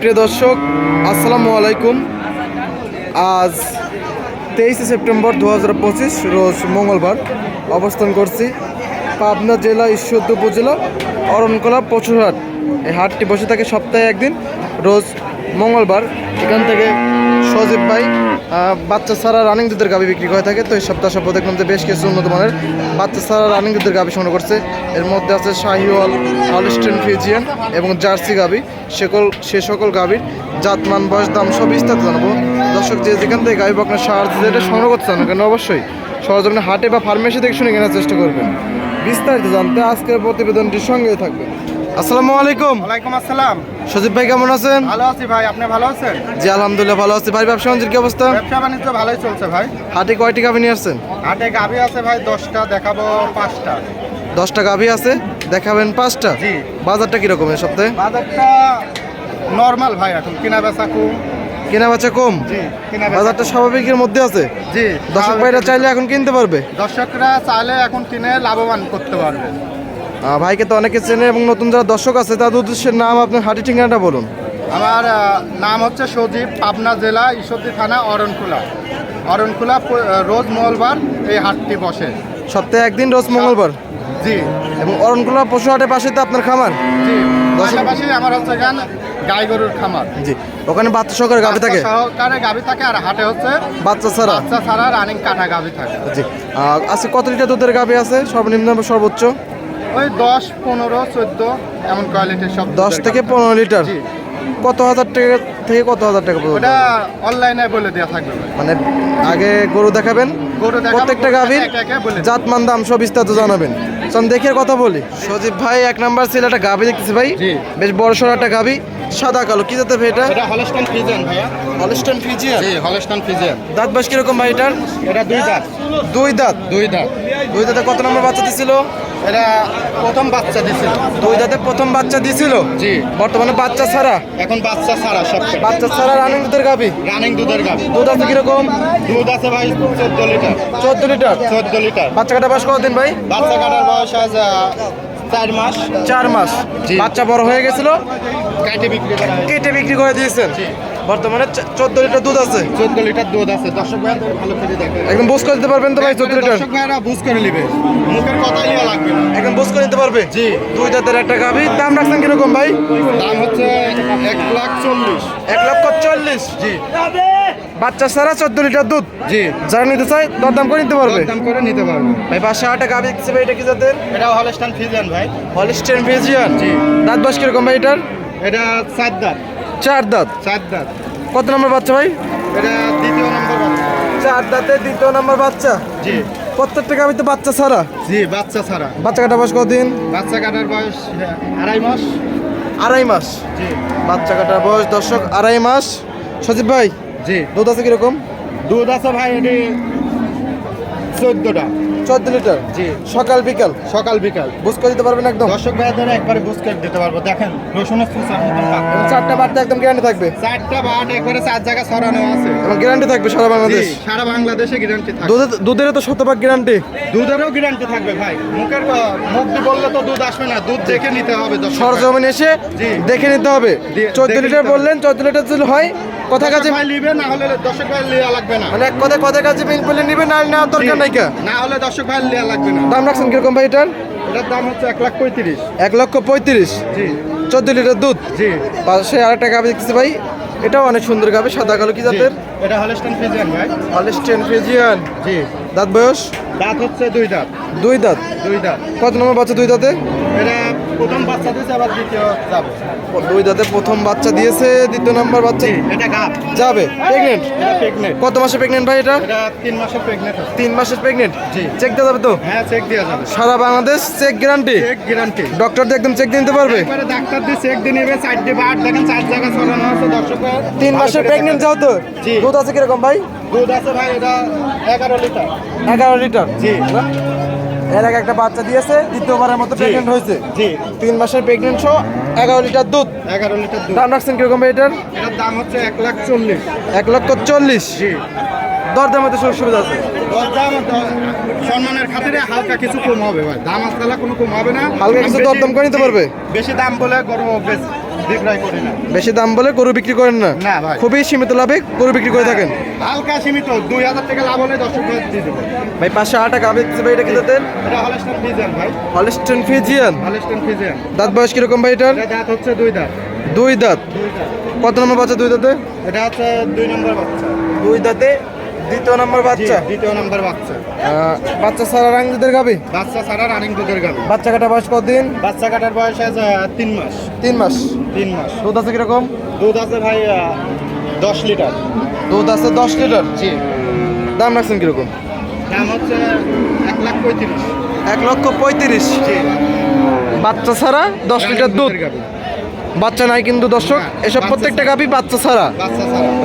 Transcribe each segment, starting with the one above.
প্রিয় দর্শক, আসসালামু আলাইকুম। আজ তেইশে সেপ্টেম্বর দু হাজার পঁচিশ, রোজ মঙ্গলবার অবস্থান করছি পাবনা জেলা ঈশ্বরদ উপজেলা, অরণকলা পশুরহাট। এই হাটটি বসে থাকে সপ্তাহে একদিন, রোজ মঙ্গলবার। এখান থেকে সজীব ভাই বাচ্চা ছাড়া রানিং দুধের গাবি বিক্রি করে থাকে। তো এই সপ্তাহ সপ্তাহ দেখলাম যে বেশ কিছু উন্নত মানের বাচ্চা ছাড়া রানিং দুধের গাবি সংগ্রহ করছে। এর মধ্যে আছে শাহিওয়াল হলস্টেন ফিজিয়ান এবং জার্সি গাবি সকল সে সকল গাবির জাতমান বয়স, দাম সব বিস্তারিত জানাব। দর্শক যে যেখান থেকে গাবি বকনা সার যেটা সংগ্রহ করতে চান কেন, অবশ্যই সরজমিনে হাটে বা ফার্মেসি থেকে শুনে কেনার চেষ্টা করবেন। বিস্তারিত জানতে আজকের প্রতিবেদনটির সঙ্গেই থাকবে আসসালামু আলাইকুম। ওয়ালাইকুম আসসালাম। সজীব ভাই কেমন আছেন? ভালো আছি ভাই আপনি ভালো আছেন? জি আলহামদুলিল্লাহ ভালো আছি। ভাই ব্যবসা বাণিজ্যের কি অবস্থা? ব্যবসা বাণিজ্য ভালোই চলছে ভাই। হাটে কয়টি গাভি নিয়ে আসছেন? হাটে গাভি আছে ভাই দশটা দেখাবো পাঁচটা। দশটা গাভি আছে দেখাবেন পাঁচটা? জি। বাজারটা কীরকম এই সপ্তাহে? বাজারটা নর্মাল ভাই এখন কিনা বেচা কম। কেনা বেচা কম? জি কিনা বাজারটা স্বাভাবিকের মধ্যে আছে? জি দর্শক ভাইরা চাইলে এখন কিনতে পারবে? দর্শকরা চাইলে এখন কিনে লাভবান করতে পারবে। ভাইকে তো অনেকে চেনে এবং নতুন যারা দর্শক আছে তাদের উদ্দেশ্যের নাম আপনার হাটি ঠিকানাটা বলুন। আমার নাম হচ্ছে সজীব পাবনা জেলা ঈশ্বরদী থানা প- আহ, রোজ মঙ্গলবার এই হাটটি বসে। সপ্তাহে একদিন রোজ মঙ্গলবার? জি। এবং অরণকুলা পশু হাটের পাশে তো আপনার খামার? জি পাশাপাশি আমার হচ্ছে এখান গাই গরুর খামার। জি ওখানে বাচ্চা সহকারে গাভি থাকে? সহকারে গাভি থাকে আর হাটে হচ্ছে বাচ্চা ছাড়া? বাচ্চা ছাড়া রানিং কাটা গাভি থাকে। জি আজকে কত লিটার দুধের গাভি আছে? সর্বনিম্ন সর্বোচ্চ? ওই দশ পনেরো চোদ্দ এমন কোয়ালিটির সব দশ থেকে। পনেরো লিটার? কত হাজার টাকা থেকে কত হাজার টাকা পর্যন্ত? ওটা অনলাইনে বলে দেওয়া থাকবে। মানে আগে গরু দেখাবেন গরু প্রত্যেকটা গাভীর জাতমান দাম সব বিস্তারিত জানাবেন। চল দেখে কথা বলি। সজীব ভাই এক নাম্বার ছিল একটা গাভি দেখতেছি ভাই। বেশ বড় সড়ো একটা গাভি সাদা কালো। কি জাতের ভাই এটা? এটা হলস্টান ফিজিয়ান ভাইয়া। Holstein Friesian? জি হলস্টান ফিজিয়ান। দাঁত বাস কীরকম ভাই এটার? এটা দুই দাঁত। দুই দাঁত? দুই দাঁত। দুই দাঁতে কত নম্বর বাচ্চা দিছিল এটা প্রথম বাচ্চা দিছিল। দুই দাঁতে প্রথম বাচ্চা দিছিল? জি। বর্তমানে বাচ্চা ছাড়া? এখন বাচ্চা ছাড়া সব। বাচ্চা ছাড়া রানিং দুধের গাভি? রানিং দুধের গাভি। দুধ আছে কীরকম? দুধ আছে ভাই চোদ্দ লিটার। চোদ্দ লিটার? চোদ্দ লিটার। বাচ্চা কাটা বাস কতদিন ভাই? বাচ্চা কাটার বয়স আজ চার মাস। চার মাস। বাচ্চা বড় হয়ে গেছিল? কাটে বিক্রি কেটে বিক্রি করে দিয়েছেন? জি। বর্তমানে চোদ্দ লিটার দুধ আছে। চোদ্দ লিটার দুধ আছে। দর্শক ভাইয়া ভালো করে দেখেন একদম বুঝ করে দিতে পারবেন তো ভাই চোদ্দ লিটার? দর্শক ভাইয়ারা বুঝ করে নিবে। মুখের কথা ইয়ে লাগবে না। একদম বুঝ করে নিতে পারবে? জি। দুই দাঁতের একটা গাভি। দাম রাখছেন কীরকম ভাই? দাম হচ্ছে এক লাখ চল্লিশ। এক লক্ষ চল্লিশ? জি। বাচ্চা ছাড়া চোদ্দ লিটার দুধ? জি। যারা নিতে চায় দরদাম করে নিতে পারবে? দাম করে নিতে পারবে। ভাই পাঁচশো আটা গাভি দেখছি ভাই এটা কি জাতের? এটা হলস্টান ফিজিয়ান ভাই। হলিস্টেন ফিজিয়ান জি। দাঁত বাস কীরকম ভাই এটার? এটা চার দাঁত। চার দাঁত? চার দাঁত। কত নম্বর বাচ্চা ভাই? এটা দ্বিতীয় নম্বর বাচ্চা। চার দাঁতে দ্বিতীয় নম্বর বাচ্চা? জি। প্রত্যেকটা তো বাচ্চা ছাড়া। জি বাচ্চা ছাড়া। বাচ্চা কাটার বয়স কতদিন? বাচ্চা কাটার বয়স আড়াই মাস। আড়াই মাস? জি। বাচ্চা কাটার বয়স দর্শক আড়াই মাস। সজীব ভাই জি। দুধ আছে কীরকম? দুধ আছে ভাই এটি চোদ্দটা। চোদ্দ লিটার? জি। সকাল বিকাল? সকাল বিকাল। বুঝ করে দিতে পারবেন একদম? দর্শক ভাইদের একবারে বুঝ করে দিতে পারব। দেখেন। এবং চারটা একদম গ্যারান্টি থাকবে? চারটা বাট একবারে চার জায়গা ছড়ানো আছে। এবং গ্যারান্টি থাকবে সারা বাংলাদেশ? সারা বাংলাদেশে গ্যারান্টি থাকবে। দুধের তো শতভাগ গ্যারান্টি দুধেরও গ্যারান্টি থাকবে ভাই। মুখের মুখ দিয়ে বললে তো দুধ আসবে না। দুধ দেখে নিতে হবে সরজমিন এসে দেখে নিতে হবে। চোদ্দ লিটার বললেন চোদ্দ লিটার যদি হয় কথা কাছে ভাই নিবে না হলে দর্শক ভাই লিয়া লাগবে না। মানে এক কথায় কথা কাছে বিল করলে নিবে না নেওয়ার দরকার নাই কা? না হলে দর্শক ভাই লিয়া লাগবে না। দাম রাখছেন কীরকম ভাই এটার? এটার দাম হচ্ছে এক লাখ পঁয়ত্রিশ। এক লক্ষ পঁয়ত্রিশ? জি। চোদ্দ লিটার দুধ? জি। পাশে আরেকটা গাভি দেখতেছি ভাই। এটাও অনেক সুন্দর গাভি সাদা কালো কি। জাতের? এটা হলস্টান ফিজিয়ান ভাই। হলিস্টেন ফ্রিজিয়ান জি। দাঁত বয়স? দাঁত হচ্ছে দুই দাঁত। দুই দাঁত। দুই দাঁত। কত নম্বর বাচ্চা দুই দাঁতে? এটা প্রথম বাচ্চা দিয়েছে আবার দ্বিতীয় যাবে। দুই দাঁতে প্রথম বাচ্চা দিয়েছে দ্বিতীয় নম্বর বাচ্চা এটা যাবে। প্রেগনেন্ট প্রেগনেন্ট কত মাসে প্রেগনেন্ট ভাই এটা? এটা তিন মাসের প্রেগনেন্ট তিন মাসের প্রেগনেন্ট জি। চেক দেওয়া যাবে তো? হ্যাঁ চেক দেওয়া যাবে। সারা Bangladesh check guarantee check guarantee doctor দিয়ে একদম চেক দিতে পারবে? একবারে ডাক্তার দিয়ে চেক দিয়ে নেবে চারটে বার দেখেন চার জায়গা ছড়ানো আছে দর্শক। তিন মাসের প্রেগনেন্ট যাও তো। দুধ আছে কীরকম ভাই? দুধ আছে ভাই এটা এগারো লিটার। এগারো লিটার? জি। এর আগে একটা বাচ্চা দিয়েছে দ্বিতীয়বারের মতো প্রেগনেন্ট হয়েছে। জি। তিন মাসের প্রেগনেন্ট সহ এগারো লিটার দুধ। এগারো লিটার দুধ। দাম রাখছেন কীরকম এটার? এটার দাম হচ্ছে এক লাখ চল্লিশ। এক লক্ষ চল্লিশ। জি। দরদাম মধ্যে সুযোগ সুবিধা আছে? দরদাম সম্মানের খাতিরে হালকা কিছু কম হবে ভাই। দাম আসলে কোনো কম হবে না। হালকা কিছু দরদাম করে নিতে পারবে? বেশি দাম বলে গরু বেশ বিক্রয় করি না। বেশি দাম বলে গরু বিক্রি করেন না? না ভাই। খুবই সীমিত লাভে গরু বিক্রি করে থাকেন? হালকা সীমিত দুই হাজার টাকা লাভ হলে দিয়ে দেবো। ভাই পাঁচশো আট টাকা আমি ভাই এটা কি দাঁতের এটা হলস্টেন ফিজিয়ান ভাই। হলিস্টন ফিজিয়ান হলস্টেন ফিজিয়ান দাঁত বয়স কীরকম ভাই এটার? এটা দাঁত হচ্ছে দুই দাঁত। দুই দাঁত। কত নম্বর বাচ্চা দুই দাঁতে? এটা হচ্ছে দুই নম্বর বাচ্চা। দুই দাঁতে দ্বিতীয় নম্বর বাচ্চা? দ্বিতীয় নম্বর বাচ্চা। বাচ্চা সারা রাং দুধের গাবি? বাচ্চা ছাড়া রানিং দুধের গাবি। বাচ্চা কাটা বয়স কতদিন? বাচ্চা কাটার বয়স আছে তিন মাস। তিন মাস। তিন মাস। দুধ আছে কীরকম? দুধ আছে ভাই দশ লিটার। দুধ আছে দশ লিটার? জি। দাম রাখছেন কীরকম? দাম হচ্ছে এক লাখ পঁয়ত্রিশ। এক লক্ষ পঁয়ত্রিশ। বাচ্চা ছাড়া দশ লিটার দুধ? গাবি। বাচ্চা নাই কিন্তু দর্শক এসব প্রত্যেকটা গাবি বাচ্চা ছাড়া।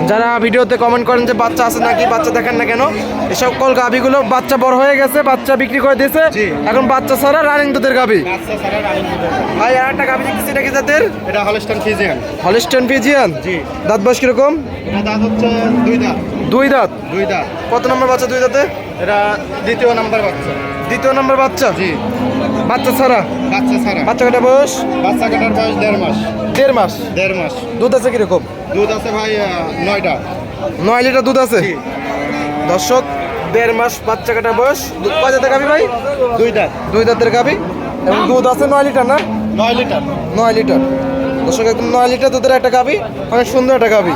যারা ভিডিওতে কমেন্ট করেন যে বাচ্চা আছে নাকি বাচ্চা দেখেন না কেন এসব কল গাভিগুলো বাচ্চা বড় হয়ে গেছে বাচ্চা বিক্রি করে দিয়েছে। এখন বাচ্চা ছাড়া রানিং দুধের গাভি। ভাই আর একটা গাভি দেখতেছি এটা কি জাতের? এটা হলস্টেন ফিজিয়ান হলিস্টন ফিজিয়ান জি। দাঁত বয়স কীরকম? এটা দাঁত হচ্ছে দুই দাঁত। দুই দাঁত? দুই দাঁত। কত নম্বর বাচ্চা দুই দাঁতে? এটা দ্বিতীয় নাম্বার বাচ্চা। দ্বিতীয় নম্বর বাচ্চা? জি। বাচ্চা ছাড়া? বাচ্চা ছাড়া। বাচ্চা কাটা বয়স? বাচ্চা কাটার বয়স? দেড় মাস। দেড় মাস? দেড় মাস। দুধ আছে কীরকম? দুধ আছে ভাই নয়টা। নয় লিটার দুধ আছে? দর্শক দেড় মাস বাচ্চা কাটা বয়স? দুধ কয় জাতের গাভি ভাই? দুই দাঁত। দুই দাঁতের গাভি? এবং দুধ আছে নয় লিটার না? নয় লিটার। নয় লিটার। দর্শক একদম নয় লিটার দুধের একটা গাভি অনেক সুন্দর একটা গাভি।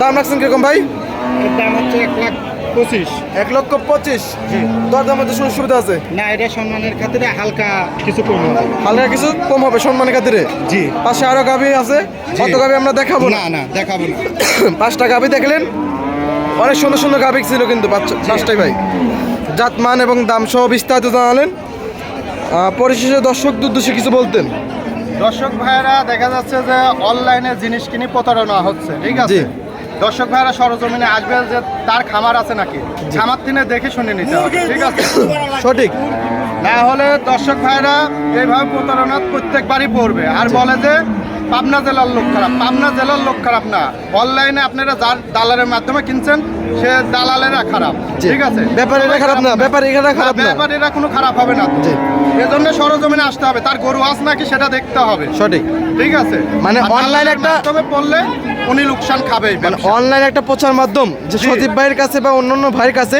দাম রাখছেন কীরকম ভাই? দাম হচ্ছে এক লাখ পঁচিশ। এক লক্ষ পঁচিশ। জি। দর মধ্যে সুযোগ সুবিধা আছে? না এটা সম্মানের খাতিরে হালকা কিছু কম হবে। হালকা কিছু কম হবে সম্মানের খাতিরে? জি। পাশে আরও গাভি আছে। কত গাভি আমরা দেখাবো না। না দেখাবো না। পাঁচটা গাভি দেখলেন? অনেক সুন্দর সুন্দর গাভি ছিল কিন্তু পাঁচ- পাঁচটাই ভাই। জাতমান এবং দাম সহ বিস্তারিত জানালেন। পরিশেষে দর্শক দুর্দশে কিছু বলতেন? দর্শক ভাইয়েরা দেখা যাচ্ছে যে অনলাইনে জিনিস কিনে প্রতারণা হচ্ছে ঠিক আছে। দর্শক ভাইরা সরজমিনে আসবেন যে তার খামার আছে নাকি? খামার তিনে দেখে শুনে নিতে হবে ঠিক আছে? সঠিক। না হলে দর্শক ভাইরা এইভাবে প্রতারণা প্রত্যেকবারই পড়বে আর বলে যে পাবনা জেলার লোক খারাপ পাবনা জেলার লোক খারাপ না অনলাইনে আপনারা যার দালালের মাধ্যমে কিনছেন সে দালালেরা খারাপ ঠিক আছে ব্যাপারীরা খারাপ না, ব্যাপারীরা খারাপ না। ব্যাপারীরা কোনো খারাপ হবে না। এজন্য সরজমিনে আসতে হবে তার গরু আস নাকি সেটা দেখতে হবে সঠিক ঠিক আছে মানে দালালের একটা- মাধ্যমে পড়লে উনি লোকসান খাবেই মানে অনলাইন একটা প্রচার মাধ্যম যে। সজীব ভাইয়ের কাছে বা অন্যান্য ভাইয়ের কাছে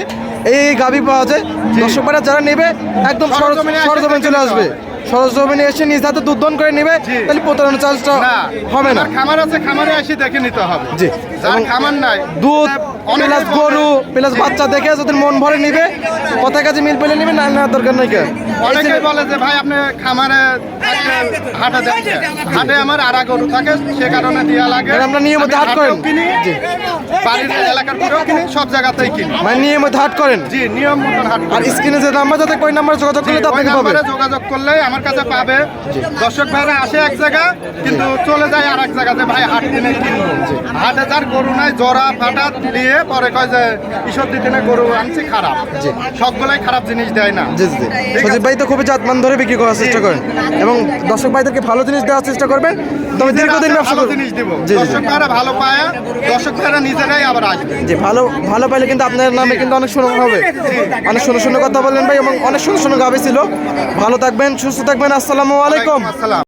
এই গাভি পাওয়া যায় জি। দর্শক যারা নেবে একদম সরজমিনে চলে আসবে। সরজমিনে এসে নিজ হাতে দুধ দন করে নেবে তাহলে প্রতারণা চার্জটা হবে না। খামার আছে খামারে এসে দেখে নিতে হবে। জি। খামার নাই দুধ প্লাস গরু প্লাস বাচ্চা দেখে যদি মন ভরে নিবে কথা কাজে মিল পেলে নিবে না না দরকার নাই কে অনেকেই বলে যে ভাই আপনি খামারে হাটে দেন হাটে আমার আড়া গরু থাকে সে কারণে দেওয়া লাগে। আমরা নিয়মিত হাট করেন। কিনি বাড়ির এলাকার করেও কিনি সব জায়গাতেই কিনি। মানে নিয়মিত হাট করেন? জি নিয়ম মতন হাট আর স্ক্রিনে যে নাম্বার যাতে কই নাম্বার যোগাযোগ করলে তো আপনাকে পাবে যোগাযোগ করলে আমার কাছে পাবে। দর্শক ভাইরা আসে এক জায়গা কিন্তু চলে যায় আর এক জায়গাতে ভাই হাট কিনে কিনবো। হাটে যার গরু নাই জরা ফাটা দিয়ে পরে কয় যে ঈশ্বর দিতে গরু আনছি খারাপ। সবগুলাই খারাপ জিনিস দেয় না। জি জি সজীব ভাই তো খুবই জাতমান ধরে বিক্রি করার চেষ্টা করেন। এবং দর্শক ভাইদেরকে ভালো জিনিস দেওয়ার চেষ্টা করবেন তবে দীর্ঘদিন ব্যবসা ভালো জিনিস দিব। দর্শক ভাইরা ভালো পায় দর্শক ভাইরা নিজেরাই আবার আসবে। জি ভালো ভালো পাইলে কিন্তু আপনার নামে কিন্তু অনেক সুনাম হবে। অনেক সুন্দর সুন্দর কথা বললেন ভাই এবং অনেক সুন্দর সুন্দর গাবি ছিল। ভালো থাকবেন সুস্থ থাকবেন। আসসালামু আলাইকুম। আসসালাম।